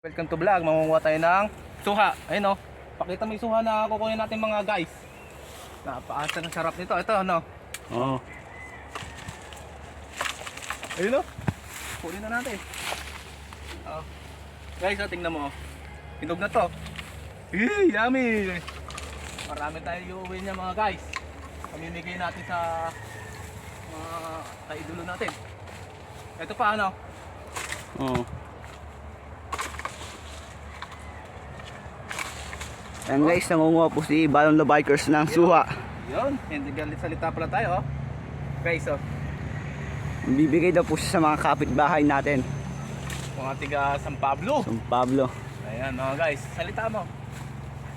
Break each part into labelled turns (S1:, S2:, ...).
S1: Welcome to vlog. Mangunguha tayo ng suha. Ayun oh. Pakita mo yung suha na kukunin natin mga guys. Napakasa ng sarap nito. Ito ano.
S2: Oo.
S1: Ayun oh. Kunin na natin. Oh. Guys, oh, tingnan mo. oh. Hinog na to. Eh, yummy. Marami tayo iuwi niya mga guys. Pamimigay natin sa mga kaidulo natin. Ito pa ano.
S2: Oo. Ayan guys, nangunguha po si Balon the Bikers ng suha.
S1: Yun. Hindi galit salita pala tayo oh. Guys oh.
S2: Bibigay daw po siya sa mga kapitbahay natin.
S1: Mga tiga San Pablo.
S2: San Pablo.
S1: Ayan mga guys, salita mo.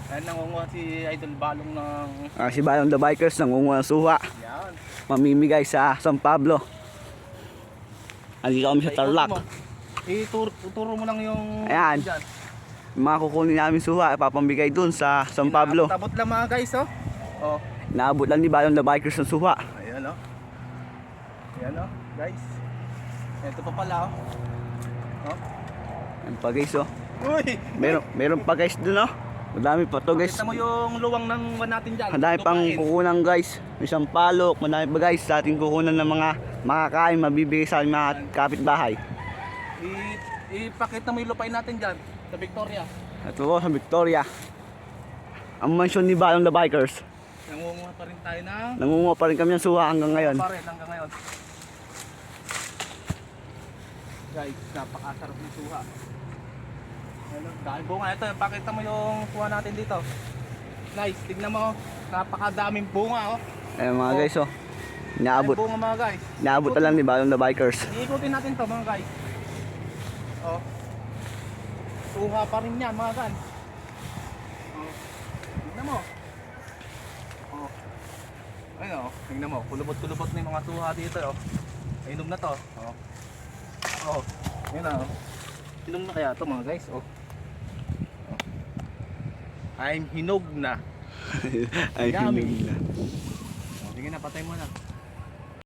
S1: Ayan nangunguha si Idol Balong ng...
S2: Ah, si Balon the Bikers nangunguha ng suha.
S1: Yan.
S2: Mamimigay sa San Pablo. Andito kami sa Tarlac.
S1: Ituro mo lang yung...
S2: Ayan.
S1: Dyan.
S2: Mga kukunin namin suha, ipapambigay dun sa San Pablo.
S1: Tabot lang mga guys oh. Oh.
S2: Naabot lang ni Balon the Bikers ng suha.
S1: Ayan oh. Ayan oh, guys. Ito pa pala oh. Oh.
S2: Ayan pa guys oh.
S1: Uy!
S2: Meron, meron pa guys dun oh. Madami pa to guys.
S1: Kita mo yung luwang ng natin dyan.
S2: Madami pang kukunan guys. Isang palok, madami pa guys sa ating kukunan ng mga makakain, mabibigay sa mga kapitbahay.
S1: I- ipakita mo yung lupain natin dyan. Sa Victoria.
S2: Ito po sa Victoria. Ang mansyon ni Balong the Bikers.
S1: Nangunguha pa rin tayo ng...
S2: Nangunguha pa rin kami ng suha hanggang ngayon.
S1: Pa rin hanggang ngayon. Guys, napakasarap ng suha. Ano, dahil bunga. Ito, pakita mo yung kuha natin dito. Nice, tignan mo. oh. Napakadaming bunga oh.
S2: Ayan mga
S1: Oh.
S2: guys oh.
S1: Daming bunga mga guys.
S2: Inaabot na lang ni Balong the Bikers.
S1: Iikutin natin to mga guys. Oh. Suha pa rin yan mga guys. Oh. Tignan mo. Oh. Ayun oh, tignan mo. Kulubot-kulubot na yung mga suha dito oh. Inom na to. Oh. Oh. Yun na oh. Inom na kaya to mga guys oh. oh. I'm hinog na. Yummy.
S2: hinog na.
S1: Oh, sige na, patay mo na.